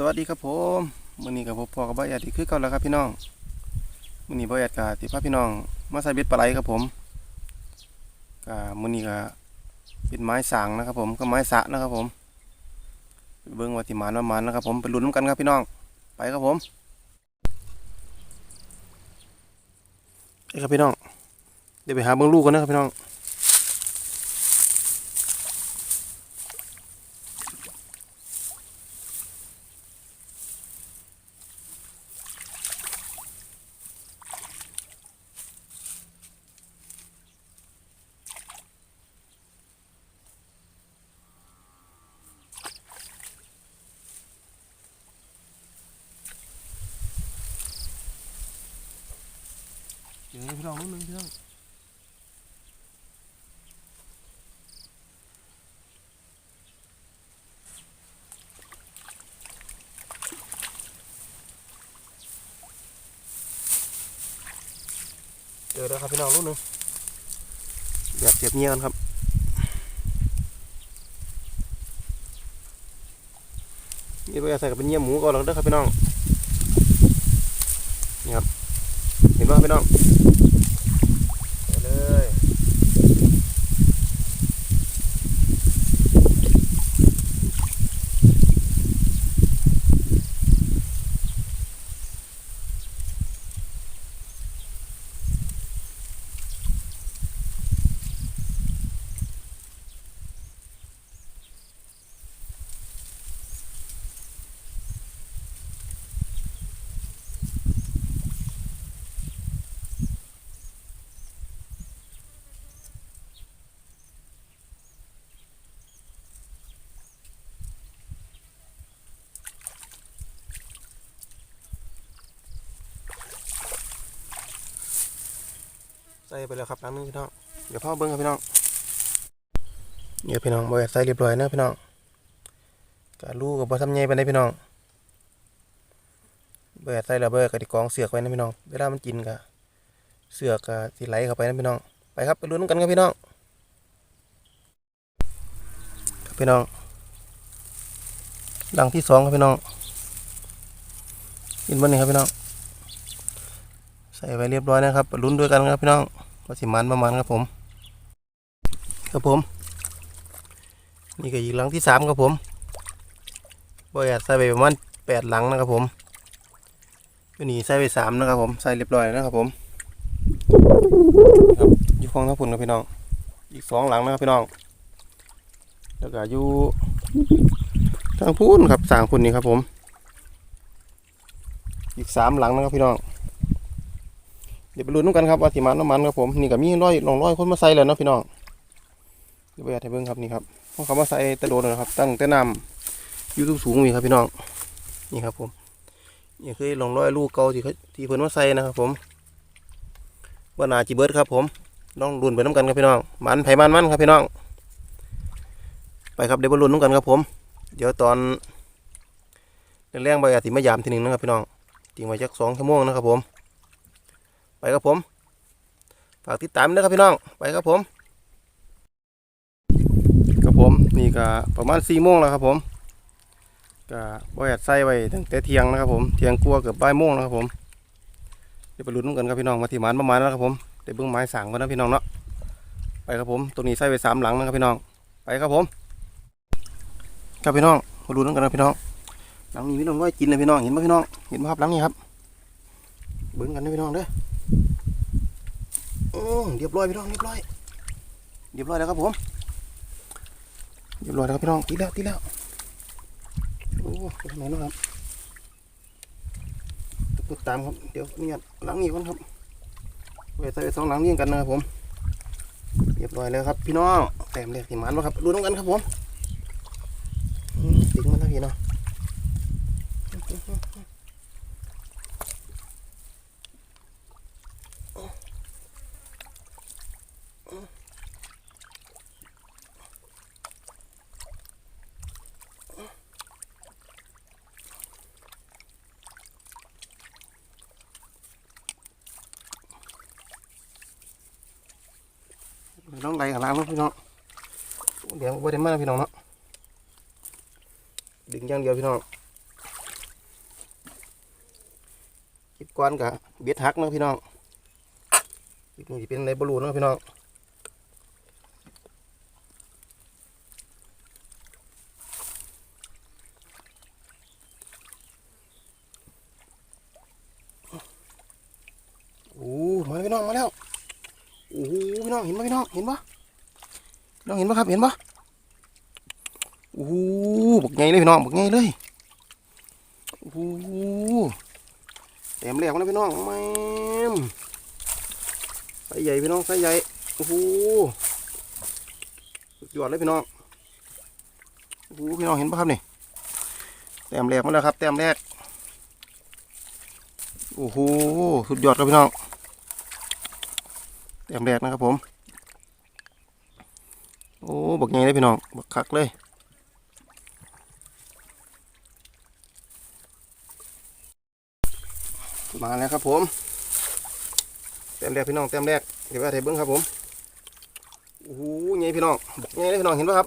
สวัสดีครับผมมื้อนี้กับผมพ่อกับบ่าวแอดอีคือเก่าแล้วครับพี่น้องมื้อนี้บ่าวแอดก็สิพาพี่น้อง มาใส่เบ็ดปลาไหลครับผมก็มื้อนี้ก็เป็นไม้สางนะครับ ผมก็ไม้สะนะครับผมเบิ่งว่าสิมานบ่หมานนะครับ ผมไปลุ้นกันครับพี่น้อง ไปครับผมไปครับพี่น้อง เดี๋ยวไปหาเบิ่งลูกกันนะครับพี่น้อง ดี๋ยวพี่น้องนิดนึงพี่น้องเจอแล้วครับพี่น้องลูกหนึงแบบเสียบเงี้ยนครับนี่ไปใส่กับเป็นเงี้ยหมูก่อนแล้วเด้อครับพี่น้องนี่ครับ เห็นไหมพี่น้อง ใส่ไปแล้วครับน้ำนึงพี่น้องเดี๋ยวพ่อเบิ้งครับพี่น้องเดี๋ยวพี่น้องบอยใส่เรียบร้อยนะพี่น้องกะลูกกับบอทำใหญ่ไปได้พี่น้องเบิดใส่แล้วเบิดกะดิกองเสือกไว้นะพี่น้องเวลามันกินกะเสือกกะสิไหลเข้าไปนะพี่น้องไปครับไปลุ้นกันครับพี่น้องครับพี่น้องดังที่สองครับพี่น้องกินบนนี้ครับพี่น้อง ใส่ไว้เรียบร้อยนะครับลุ้นด้วยกันครับพี่น้องว่าสิมันประมาณครับผม ครับผม นี่ก็อีกหลังที่สามครับผมบอยใส่ไปประมาณแปดหลังนะครับผมตัวนี้ใส่ไปสามนะครับผมใส่เรียบร้อยนะครับผมครับอยู่ฟังทั้งพุนครับพี่น้อง อีกสองหลังนะครับพี่น้อง แล้วก็อยู่ทางพุ่นครับสางพุ่นนี่ครับผม อีกสามหลังนะครับพี่น้อง ดี๋ยวไปลุ้นกันครับว่าสิมันน้ำมันครับผมนี่ก็มีร้อยลองร้อยคนมาใส่แล้วเนาะพี่น้องเดี๋ยวไปให้เบิ่งครับนี่ครับเขามาใส่ตะโดนนะครับ ตั้งแต่น้ำอยู่สูงมีครับพี่น้องนี่ครับผมนี่คือลองร้อยลูกเก่าที่ที่เพิ่นมาใส่นะครับ ผมว่านาจีเบิร์ดครับ ผมลองลุ้นไปน้ำกันครับพี่น้องมันไผ่มันมันครับพี่น้อง ไปครับเดี๋ยวไปลุ้นน้ำกันครับผม เดี๋ยวตอนแรงๆไปอาจสิมายามทีหนึ่งนะครับพี่น้องทิ้งไว้จักสองชั่วโมงนะครับผม ไปครับผม ฝากติดตามด้วยครับพี่น้อง ไปครับผม ครับผม นี่ก็ประมาณสี่โมงแล้วครับผมก็บ่อยากใส่ไว้ตั้งแต่เที่ยงนะครับผมเที่ยงกลัวเกือบบ่ายโมงแล้วครับผมเดี๋ยวไปลุ้นกันครับพี่น้องมาที่มานประมาณแล้วครับผมเดี๋ยวเบิ่งไม้สั่งกันนะพี่น้องเนาะไปครับผมตัวนี้ใส่ไว้สามหลังนะครับพี่น้อง ไปครับผมครับพี่น้องมาลุ้นกันนะพี่น้อง หลังนี้พี่น้องว่ากินเลยพี่น้องเห็นไหมพี่น้องเห็นไหมครับหลังนี้ครับเบิ่งกันนะพี่น้องเด้อ อืมเรียบร้อยพี่น้องเรียบร้อย เรียบร้อยแล้วครับผม เรียบร้อยแล้วครับพี่น้องตีแล้วตีแล้ว โอ้ไปทางไหนเนาะครับกดตามครับ เดี๋ยวนี่หลังนี้ก่อนครับไว้ใส่สองหลังเรียงกันนะครับผม เรียบร้อยแล้วครับ พี่น้อง แต้มแรกที่มันวะครับดูน้องกันครับผมอืมดึงมันนะพี่น้องไหลข้างล่างเนาะพี่น้อง เดี๋ยวไม่ได้มาพี่น้องเนาะดึงอย่างเดียวพี่น้องคลิปก่อนกับเบ็ดหักเนาะพี่น้องคลิปนี้เป็นในบอลูเนาะพี่น้องโอ้มาแล้วพี่น้องมาแล้วโอ้โหพี่น้องเห็นไหมพี่น้องเห็นปะพี่ น้องเห็นปะครับเห็นปะโอ้โหบักใหญ่เลยพี่น้องบักใหญ่เลยโอ้โหเต็มแหลกมาแล้วพี่น้องแม่มไซส์ใหญ่พี่น้องไซส์ใหญ่โอ้โหสุดยอดเลยพี่น้องโอ้โหพี่น้องเห็นปะครับนี่เต็มแหลกมาแล้วครับเต็มแรกโอ้โหสุดยอดครับพี่น้องเต็มแรกนะครับผม โอ้ บักใหญ่เลยพี่น้อง บักคักเลย มาแล้วครับผม เต็มแรกพี่น้องเต็มแรก เดี๋ยวไปถ่ายเบิ้งครับผม โอ้โหไงพี่น้องบอกไงเลยพี่น้องเห็นปะครับ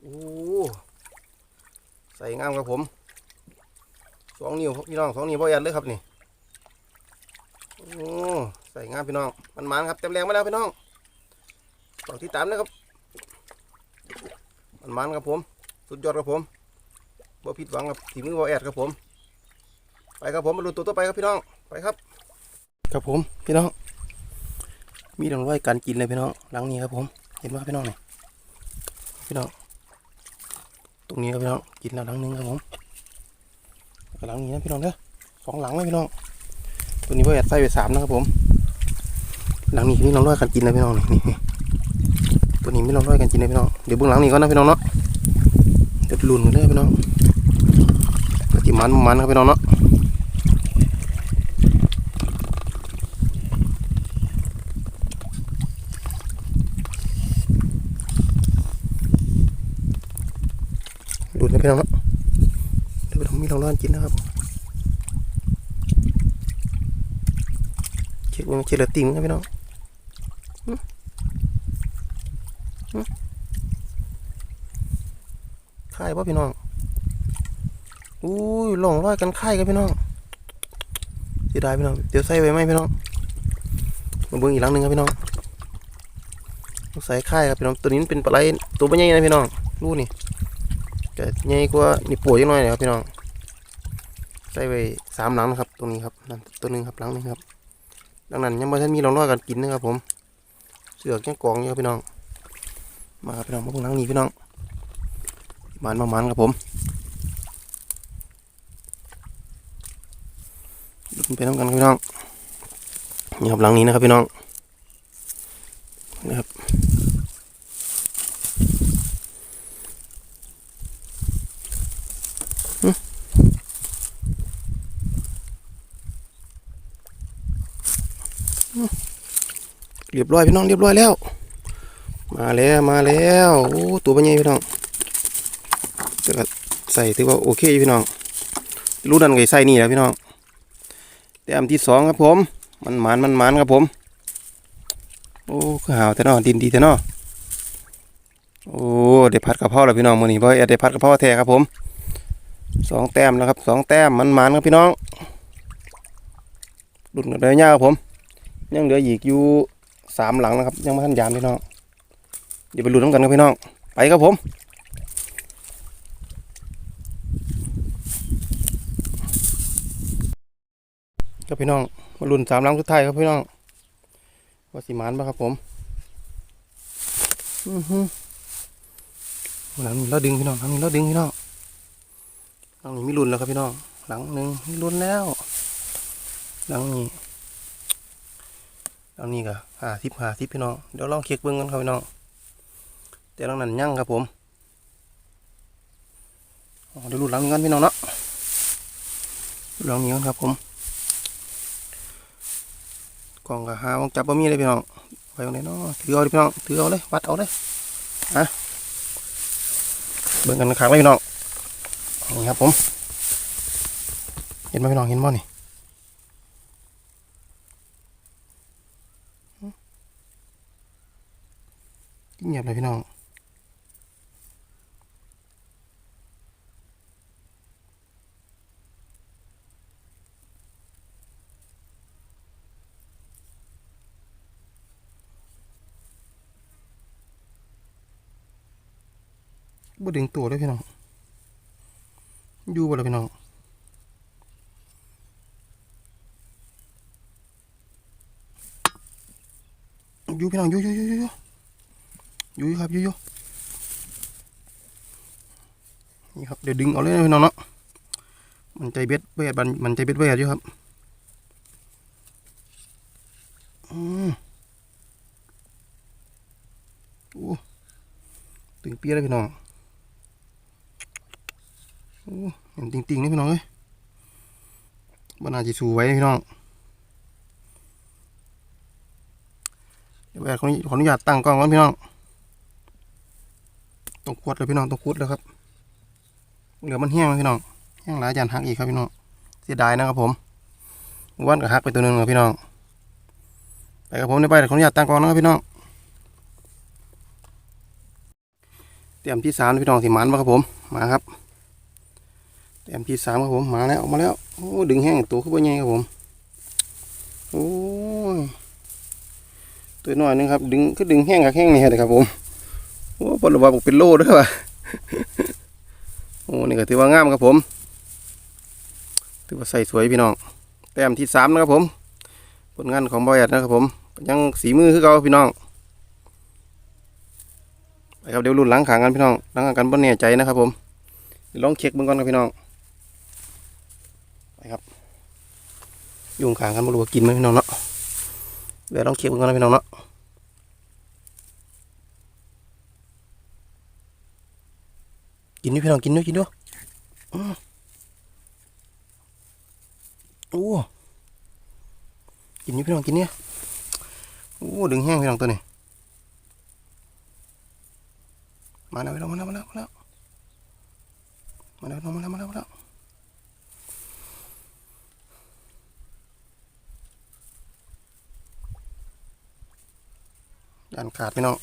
โอ้ใส่งามครับผม สองนิ้วพี่น้องสองนิ้วพ่อแอนเลยครับนี่ โอ้ ใส่งามพี่น้อง มันมันครับเต็มแรงมาแล้วพี่น้อง ต่อที่ตามนะครับมันมันครับผม สุดยอดครับผมบ่ผิดหวังครับทีมือพ่อแอดครับผม ไปครับผมมาดูตัวต่อไปครับพี่น้อง ไปครับ ครับผมพี่น้อง มีดอกไม้การกินเลยพี่น้องหลังนี้ครับผม เห็นไหมพี่น้องนี่พี่น้อง ตรงนี้ครับพี่น้อง กินแล้วหลังหนึงครับผมหลังนี้นะพี่น้องเด้อสองหลังเลยพี่น้อง ตัวนี้พ่อแอดใส่ไปสามนะครับผม หลังนี้มีน้องร้อยการกินเลยพี่น้องนี่นี่นี่ ตัวนี้มีน้องร้อยการกินเลยพี่น้อง เดี๋ยวเบื้องหลังนี้ก่อนะพี่น้องเนาะ เดี๋ยวลุ้นกันเลยพี่น้องกะทิมันมันครับพี่น้องเนาะดูดนะพี่น้องเนาะเดี๋ยวผมมีลองร้อนกินนะครับเช็ดยังเช็ดละติ่งนะพี่น้อง หึหึค่ป่ะพี่น้องอุ้ยหลงร้อยกันค่กันพี่น้องเสียดายพี่น้องเดี๋ยวใส่ไว้ไหมพี่น้องมาเบิ่งอีกหลังหนึ่งครับพี่น้องใส่ค่ครับพี่น้องตัวนี้เป็นปลาไหลตัวไม่ใหญ่นะพี่น้องรู้นี่ก็ใหญ่กว่านี่ป่วยยังน้อยนะครับพี่น้องใส่ไว้สามหลังนะครับตรงนี้ครับนั่นตัวหนึ่งครับหลังนึงครับดังนั้นยังไม่ทันมีรองร้อยการกินนะครับผมเสือกยังกองอยู่ครับพี่น้อง มาครับพี่น้องมาพวกหลังนี้พี่น้องมันมามันครับผมลุ้นไปน้ำกันพี่น้องนี่ครับหลังนี้นะครับพี่น้องนะครับเรียบร้อยพี่น้องเรียบร้อยแล้ว มาแล้วมาแล้วโอ้ตัวเป็นไงพี่น้องจะก็ใส่ถือว่าโอเคอยู่พี่น้องรู้ดันไงใส่นี่แหละพี่น้องแต้มที่สองครับผม มันหมานมันหมานครับผม โอ้คือหาวแต่นอดินดีแต่นอโอ้ได้พัดกระเพราแล้วพี่น้องมือนี้บ่ได้พัดกระเพราแท้ครับผมสองแต้มแล้วครับสองแต้มมันหมานครับพี่น้องรุ่นกันเลยยาวครับผม ยังเหลืออีกอยู่สามหลังนะครับ ยังไม่ทันยามพี่น้อง เดี๋ยวไปลุ้นน้ำกันครับพี่น้อง ไปครับผมครับพี่น้อง มาลุ้นสามลังสุดท้ายครับพี่น้องว่าสิหมานปะครับผมอือฮึหลังนี้เราดึงพี่น้องหลังนี้เราดึงพี่น้องหลังนี้มีลุ้นแล้วครับพี่น้อง หลังหนึ่งมีลุ้นแล้ว หลังนี้เอานี่ก็หาทิพหาทิพพี่น้อง เดี๋ยวลองเช็คเบิ้งกันครับพี่น้อง แต่ลังนั้นยั่งครับผมอ๋อเดี๋ยวรูดหลังนี้กันพี่น้องเนาะรูดหลังนี้กันครับผมกล่องก็หาวงจับบ่มีเลยพี่น้องไปตรงไหนเนาะถือเอาเลยพี่น้องถือเอาเลยวัดเอาเลยอะเบิ้งกันครั้งเลยพี่น้องนี่ครับผม เห็นไหมพี่น้องเห็นบ่นี่เงียบเลยพี่น้อง ดึงตัวเลยพี่น้อง อยู่บ่ล่ะพี่น้องอยู่พี่น้องอยู่อยู่อยู่อยู่อยู่อยู่ครับอยู่อยู่นี่ครับเดี๋ยวดึงเอาเลยนะพี่น้องเนาะมันใจเบ็ดเบ็ดมันมันใจเบ็ดเบ็ดอยู่ครับอืมโอ้ตึงเปียเลยพี่น้อง เห็นติงๆนี่พี่น้องเอ้ยบ้านาจิสูไว้พี่น้องเดี๋ยวแอบขออนุญาตตั้งกล้องก่อนพี่น้องต้องขวดเลยพี่น้องต้องขุดแล้วครับเหลือมันแห้งแล้วพี่น้องแห้งหลายจานหักอีกครับพี่น้องเสียดายนะครับผมวันก็หักไปตัวหนึงครับพี่น้องไปกับผมได้ไปขออนุญาตตั้งกล้องนะครับพี่น้องเตรียมที่สามพี่น้องสิมันมาครับผมมาครับ เตรียมที่สามครับผมมาแล้วออกมาแล้วโอ้ดึงแห้งตัวขึ้นไปยังครับผมโอ้ยตัวน้อยนึงครับ ดึงก็ดึงแห้งกับแห้งนี่เลยครับผมโอ้ปลว่าบอกเป็นโลด้วยว่ะโอ้นี่ก็ถือว่างามครับผมถือว่าใส่สวยพี่น้องแต้มที่สามนะครับผม ผลงานของบอยดนะครับผมยังสีมือคือเก่าพี่น้องไปครับเดี๋ยวรุ่นหล้างขางกันพี่น้องหล้างขางกันบ่แน่ใจนะครับผมลองเช็คเบิ่งก่อนครับพี่น้องไปครับอ ยุ่งขางกันบ่รู้ว่ากินไหมพี่น้องเนาะเดี๋ยวลองเคเบิ่งก่อนนะพี่น้องเนาะกินด้วยพี่น้องกินด้วยกินด้วยอือโอ้กินด้วยพี่น้องกินเนี่ยโอ้ดึงแห้งพี่น้องตัวนี้มาแล้วมาแล้วมาแล้วมาแล้วมาแล้วมาแล้วมาแล้ว การขาดพี่น้อง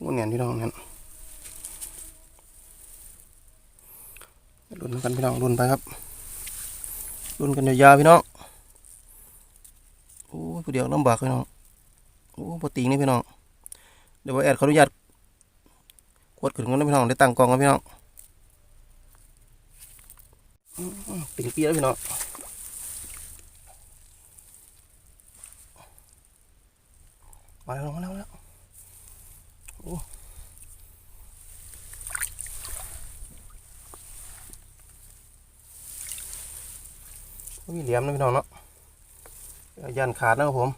โหเนียนพี่น้องเนียนรุ่นกันพี่น้องรุ่นไปครับรุ่นกันยาวๆพี่น้องโอ้ยผู้เดียวลำบากพี่น้องโอ้ปติงนี่พี่น้องเดี๋ยวว่าแอดขออนุญาตกดขึ้นกันนะพี่น้องได้ตั้งกองกันพี่น้องติงเปียแล้วพี่น้องมาแล้วมาแล้วมาแล้วโอ้มี เหลี่ยมนะพี่น้องเนาะยันขาดนะครับผม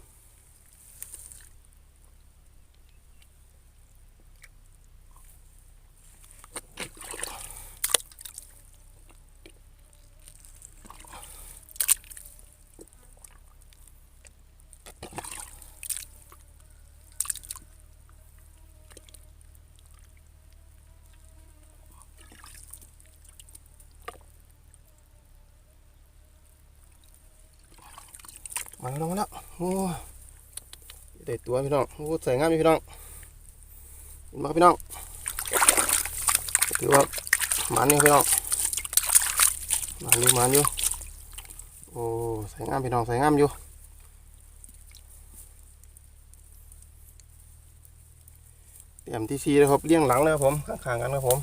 มาแล้วมาแล้วโอ้ได้ตัวพี่น้องโอ้ใส่งามอยู่พี่น้องเห็นไหมครับพี่น้องถือว่ามันนี่พี่น้องมันอยู่มันอยู่โอ้ใส่งามพี่น้องใส่งามอยู่เตรียมที่ซีเลยครับเลี้ยงหลังเลยครับผมข้างๆกันครับผม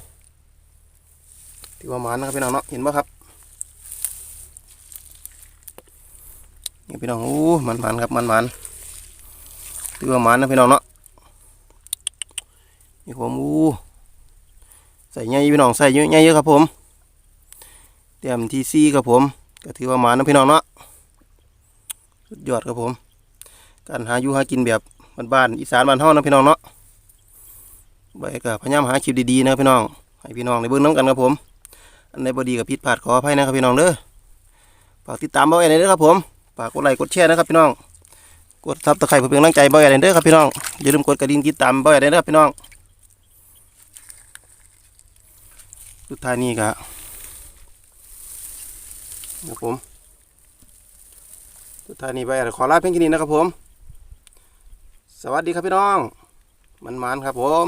ถือว่ามันนะครับพี่น้องเนาะเห็นไหมครับ นี่พี่น้องโอ้มันมันครับมันมันถือว่ามันนะพี่น้องเนาะนี่ผมโอ้ใส่ใหญ่พี่น้องใส่เยอะใหญ่เยอะครับผมเตรียมทีซีครับผม ก็ถือว่ามันนะพี่น้องเนาะสุดยอดครับผม การหาอยู่หากินแบบบ้านๆอีสานบ้านเฮานะพี่น้องเนาะใบก็พยายามหาคลิปดีๆนะพี่น้องให้พี่น้องได้เบิ่งน้ำกันครับผม อันใดบ่ดีกับผิดพลาดขออภัยนะครับพี่น้องเด้อฝากติดตามเบาแอนเด้ครับผมากกดไลค์กดแชร์นะครับพี่น้อง กดทับตะไคร่เพื่อเป็นกำลังใจบ่อยอะไรเด้อครับพี่น้อง อย่าลืมกดกระดิ่งติดตามบ่อยอะไรเด้อครับพี่น้อง สุดท้ายนี่ครับนะผม สุดท้ายนี้ไปขอลาเพียงแค่นี้นะครับผม สวัสดีครับพี่น้อง มันมันครับผม